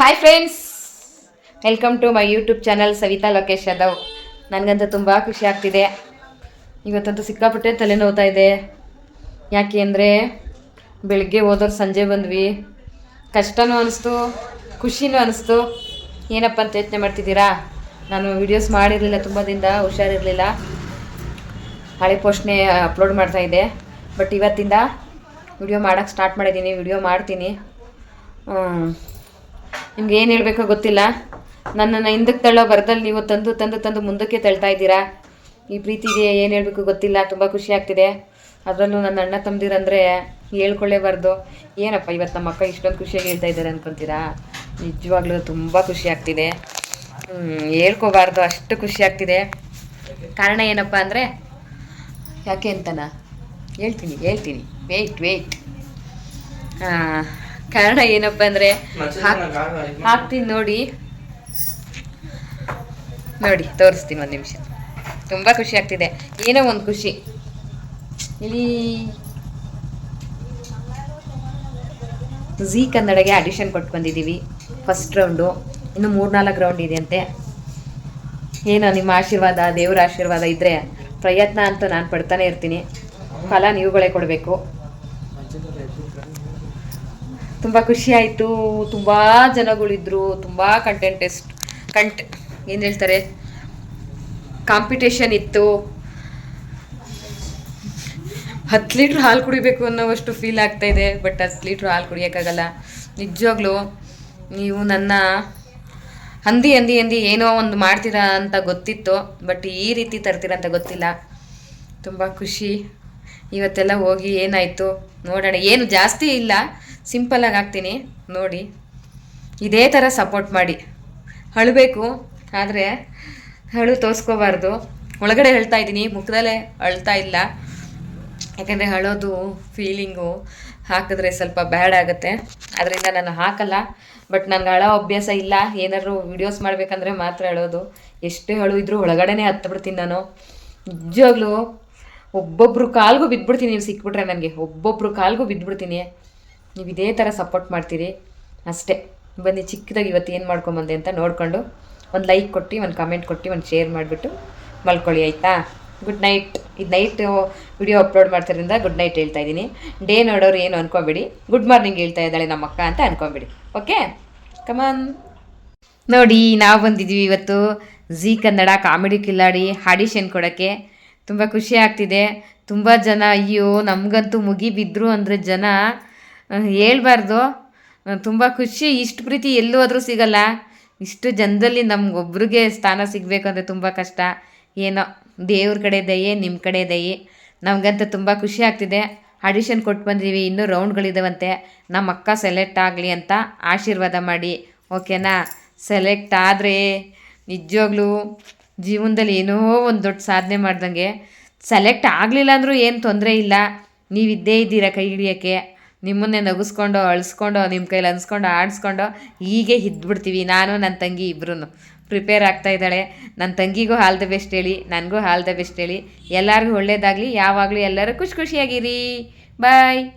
Hi friends welcome to my YouTube channel Savitha Lokesh Yadav ನನಗಂತೂ ತುಂಬ ಖುಷಿ ಆಗ್ತಿದೆ. ಇವತ್ತಂತೂ ಸಿಕ್ಕಾಪಟ್ಟೆ ತಲೆನೋವ್ತಾ ಇದೆ. ಯಾಕೆ ಅಂದರೆ ಬೆಳಗ್ಗೆ ಹೋದವ್ರು ಸಂಜೆ ಬಂದ್ವಿ. ಕಷ್ಟನೂ ಅನಿಸ್ತು, ಖುಷಿನೂ ಅನಿಸ್ತು. ಏನಪ್ಪ ಅಂತ ಯೋಚನೆ ಮಾಡ್ತಿದ್ದೀರಾ? ನಾನು ವಿಡಿಯೋಸ್ ಮಾಡಿರಲಿಲ್ಲ, ತುಂಬ ದಿನದ ಹುಷಾರಿರಲಿಲ್ಲ. ಹಳೆ ಪೋಸ್ಟ್ನೇ ಅಪ್ಲೋಡ್ ಮಾಡ್ತಾ ಇದ್ದೆ. ಬಟ್ ಇವತ್ತಿಂದ ವಿಡಿಯೋ ಮಾಡೋಕ್ಕೆ ಸ್ಟಾರ್ಟ್ ಮಾಡಿದ್ದೀನಿ ವಿಡಿಯೋ ಮಾಡ್ತೀನಿ. ನಿಮ್ಗೆ ಏನು ಹೇಳಬೇಕೋ ಗೊತ್ತಿಲ್ಲ? ನನ್ನನ್ನು ಹಿಂದಕ್ಕೆ ತಳ್ಳೋ ಬರದಲ್ಲಿ ನೀವು ತಂದು ತಂದು ತಂದು ಮುಂದಕ್ಕೆ ತಳ್ತಾ ಇದ್ದೀರಾ? ಈ ಪ್ರೀತಿಗೆ ಏನು ಹೇಳಬೇಕು ಗೊತ್ತಿಲ್ಲ, ತುಂಬ ಖುಷಿ ಆಗ್ತಿದೆ. ಅದರಲ್ಲೂ ನನ್ನ ಅಣ್ಣ ತಮ್ಮದಿರಂದರೆ ಹೇಳ್ಕೊಳ್ಳೇಬಾರ್ದು. ಏನಪ್ಪ ಇವತ್ತು ನಮ್ಮ ಅಕ್ಕ ಇಷ್ಟೊಂದು ಖುಷಿಯಾಗಿ ಹೇಳ್ತಾ ಇದ್ದಾರೆ ಅನ್ಕೊಂತೀರಾ? ನಿಜವಾಗ್ಲೂ ತುಂಬ ಖುಷಿ ಆಗ್ತಿದೆ. ಹೇಳ್ಕೋಬಾರ್ದು, ಅಷ್ಟು ಖುಷಿ ಆಗ್ತಿದೆ. ಕಾರಣ ಏನಪ್ಪ ಅಂದರೆ, ಯಾಕೆ ಅಂತನಾ? ಹೇಳ್ತೀನಿ ಹೇಳ್ತೀನಿ. ವೆಯ್ಟ್ ವೆಯ್ಟ್ ಕಾರಣ ಏನಪ್ಪ ಅಂದ್ರೆ ಹಾಕ್ತೀನಿ ನೋಡಿ. ನೋಡಿ ತೋರಿಸ್ತೀನಿ ಒಂದು ನಿಮಿಷ. ತುಂಬ ಖುಷಿ ಆಗ್ತಿದೆ. ಏನೋ ಒಂದು ಖುಷಿ. ಇಲ್ಲಿ ಝೀ ಕನ್ನಡಗೆ ಅಡಿಷನ್ ಕೊಟ್ಟು ಬಂದಿದ್ದೀವಿ ಫಸ್ಟ್ ರೌಂಡು ಇನ್ನು ಮೂರ್ನಾಲ್ಕು ರೌಂಡ್ ಇದೆಯಂತೆ ಏನೋ ನಿಮ್ಮ ಆಶೀರ್ವಾದ ದೇವರ ಆಶೀರ್ವಾದ ಇದ್ದರೆ ಪ್ರಯತ್ನ ಅಂತ ನಾನು ಪಡ್ತಾನೆ ಇರ್ತೀನಿ. ಫಲ ನೀವುಗಳೇ ಕೊಡಬೇಕು. ತುಂಬ ಖುಷಿ ಆಯಿತು. ತುಂಬ ಜನಗಳಿದ್ರು. ತುಂಬ ಕಂಟೆಂಟೆಸ್ಟ್ ಕಂಟ್ ಏನು ಹೇಳ್ತಾರೆ? ಕಾಂಪಿಟೇಷನ್ ಇತ್ತು. ಹತ್ತು ಲೀಟ್ರ್ ಹಾಲು ಕುಡಿಬೇಕು ಅನ್ನೋವಷ್ಟು ಫೀಲ್ ಆಗ್ತಾ ಇದೆ. ಬಟ್ ಹತ್ತು ಲೀಟ್ರ್ ಹಾಲು ಕುಡಿಯೋಕ್ಕಾಗಲ್ಲ. ನಿಜವಾಗ್ಲೂ ನೀವು ನನ್ನ ಹಂದಿ ಹಂದಿ ಹಂದಿ ಏನೋ ಒಂದು ಮಾಡ್ತೀರಾ ಅಂತ ಗೊತ್ತಿತ್ತು. ಬಟ್ ಈ ರೀತಿ ತರ್ತೀರ ಅಂತ ಗೊತ್ತಿಲ್ಲ. ತುಂಬ ಖುಷಿ. ಇವತ್ತೆಲ್ಲ ಹೋಗಿ ಏನಾಯಿತು? ನೋಡೋಣ. ಏನು ಜಾಸ್ತಿ ಇಲ್ಲ. ಸಿಂಪಲ್ಲಾಗಿ ಹಾಕ್ತೀನಿ. ನೋಡಿ. ಇದೇ ಥರ ಸಪೋರ್ಟ್ ಮಾಡಿ. ಅಳಬೇಕು. ಆದರೆ ಅಳು ತೋರಿಸ್ಕೋಬಾರ್ದು ಒಳಗಡೆ ಹೇಳ್ತಾ ಇದ್ದೀನಿ. ಮುಖದಲ್ಲೇ ಅಳ್ತಾ ಇಲ್ಲ. ಯಾಕೆಂದರೆ ಅಳೋದು ಫೀಲಿಂಗು ಹಾಕಿದ್ರೆ ಸ್ವಲ್ಪ ಬ್ಯಾಡ್ ಆಗುತ್ತೆ. ಅದರಿಂದ ನಾನು ಹಾಕಲ್ಲ. ಬಟ್ ನನಗೆ ಅಳೋ ಅಭ್ಯಾಸ ಇಲ್ಲ. ಏನಾದರೂ ವಿಡಿಯೋಸ್ ಮಾಡಬೇಕಂದ್ರೆ ಮಾತ್ರ ಅಳೋದು. ಎಷ್ಟೇ ಅಳು ಇದ್ರೂ ಒಳಗಡೆನೇ ಹತ್ಬಿಡ್ತೀನಿ ನಾನು. ನಿಜವಾಗ್ಲೂ ಒಬ್ಬೊಬ್ರು ಕಾಲ್ಗೂ ಬಿದ್ದುಬಿಡ್ತೀನಿ ನೀವು ಸಿಕ್ಬಿಟ್ರೆ ನನಗೆ ಒಬ್ಬೊಬ್ರು ಕಾಲ್ಗೂ ಬಿದ್ದುಬಿಡ್ತೀನಿ ನೀವು ಇದೇ ಥರ ಸಪೋರ್ಟ್ ಮಾಡ್ತೀರಿ, ಅಷ್ಟೇ. ಬನ್ನಿ, ಚಿಕ್ಕದಾಗಿ ಇವತ್ತು ಏನು ಮಾಡ್ಕೊಂಬಂದೆ ಅಂತ ನೋಡಿಕೊಂಡು ಒಂದು ಲೈಕ್ ಕೊಟ್ಟು, ಒಂದು ಕಮೆಂಟ್ ಕೊಟ್ಟು, ಒಂದು ಶೇರ್ ಮಾಡಿಬಿಟ್ಟು ಮಲ್ಕೊಳ್ಳಿ, ಆಯಿತಾ? ಗುಡ್ ನೈಟ್ ಇದು ನೈಟ್ ವಿಡಿಯೋ ಅಪ್ಲೋಡ್ ಮಾಡ್ತಿರೋದ್ರಿಂದ ಗುಡ್ ನೈಟ್ ಹೇಳ್ತಾ ಇದ್ದೀನಿ. ಡೇ ನೋಡೋರು ಏನು ಅನ್ಕೊಬೇಡಿ. ಗುಡ್ ಮಾರ್ನಿಂಗ್ ಹೇಳ್ತಾ ಇದ್ದಾಳೆ ನಮ್ಮ ಅಕ್ಕ ಅಂತ ಅನ್ಕೊಬೇಡಿ. ಓಕೆ ಕಮಾನ್ ನೋಡಿ, ನಾವು ಬಂದಿದ್ದೀವಿ ಇವತ್ತು ಝೀ ಕನ್ನಡ ಕಾಮಿಡಿ ಕಿಲ್ಲಾಡಿ ಆಡಿಷನ್ ಕೊಡೋಕ್ಕೆ. ತುಂಬ ಖುಷಿ ಆಗ್ತಿದೆ. ತುಂಬ ಜನ, ಅಯ್ಯೋ, ನಮಗಂತೂ ಮುಗಿ ಬಿದ್ದರು ಅಂದರೆ ಜನ ಹೇಳ್ಬಾರ್ದು. ತುಂಬ ಖುಷಿ. ಇಷ್ಟು ಪ್ರೀತಿ ಎಲ್ಲೂ ಹೋದ್ರೂ ಸಿಗಲ್ಲ. ಇಷ್ಟು ಜನದಲ್ಲಿ ನಮಗೊಬ್ರಿಗೆ ಸ್ಥಾನ ಸಿಗಬೇಕಂದ್ರೆ ತುಂಬ ಕಷ್ಟ. ಏನೋ ದೇವ್ರ ಕಡೆ ದಯೆ ನಿಮ್ಮ ಕಡೆ ದಯೆ. ನಮಗಂತೂ ತುಂಬ ಖುಷಿ ಆಗ್ತಿದೆ. ಆಡಿಷನ್ ಕೊಟ್ಟು ಬಂದೀವಿ ಇನ್ನೂ ರೌಂಡ್ಗಳಿದ್ದಾವಂತೆ ನಮ್ಮ ಅಕ್ಕ ಸೆಲೆಕ್ಟ್ ಆಗಲಿ ಅಂತ ಆಶೀರ್ವಾದ ಮಾಡಿ. ಓಕೆನಾ? ಸೆಲೆಕ್ಟ್ ಆದರೆ ನಿಜವಾಗ್ಲೂ ಜೀವನದಲ್ಲಿ ಏನೋ ಒಂದು ದೊಡ್ಡ ಸಾಧನೆ ಮಾಡ್ದಂಗೆ. ಸೆಲೆಕ್ಟ್ ಆಗಲಿಲ್ಲ ಅಂದರೂ ಏನು ತೊಂದರೆ ಇಲ್ಲ. ನೀವು ಇದ್ದೇ ಇದ್ದೀರಾ ಕೈ ಹಿಡಿಯೋಕ್ಕೆ? ನಿಮ್ಮನ್ನೇ ನಗಿಸ್ಕೊಂಡು, ಅಳಿಸ್ಕೊಂಡು ನಿಮ್ಮ ಕೈಲಿ ಅನ್ಸ್ಕೊಂಡು, ಆಡಿಸ್ಕೊಂಡು ಹೀಗೆ ಇದ್ಬಿಡ್ತೀವಿ ನಾನು ನನ್ನ ತಂಗಿ ಇಬ್ಬರೂ ಪ್ರಿಪೇರ್ ಆಗ್ತಾ ಇದ್ದಾಳೆ. ನನ್ನ ತಂಗಿಗೂ ಹಾಲ್ದ ಬೆಸ್ಟ್ ಹೇಳಿ, ನನಗೂ ಹಾಲ್ದ ಬೆಸ್ಟ್ ಹೇಳಿ. ಎಲ್ಲರಿಗೂ ಒಳ್ಳೇದಾಗಲಿ. ಯಾವಾಗಲೂ ಎಲ್ಲರೂ ಖುಷಿ ಖುಷಿಯಾಗಿರಿ. ಬಾಯ್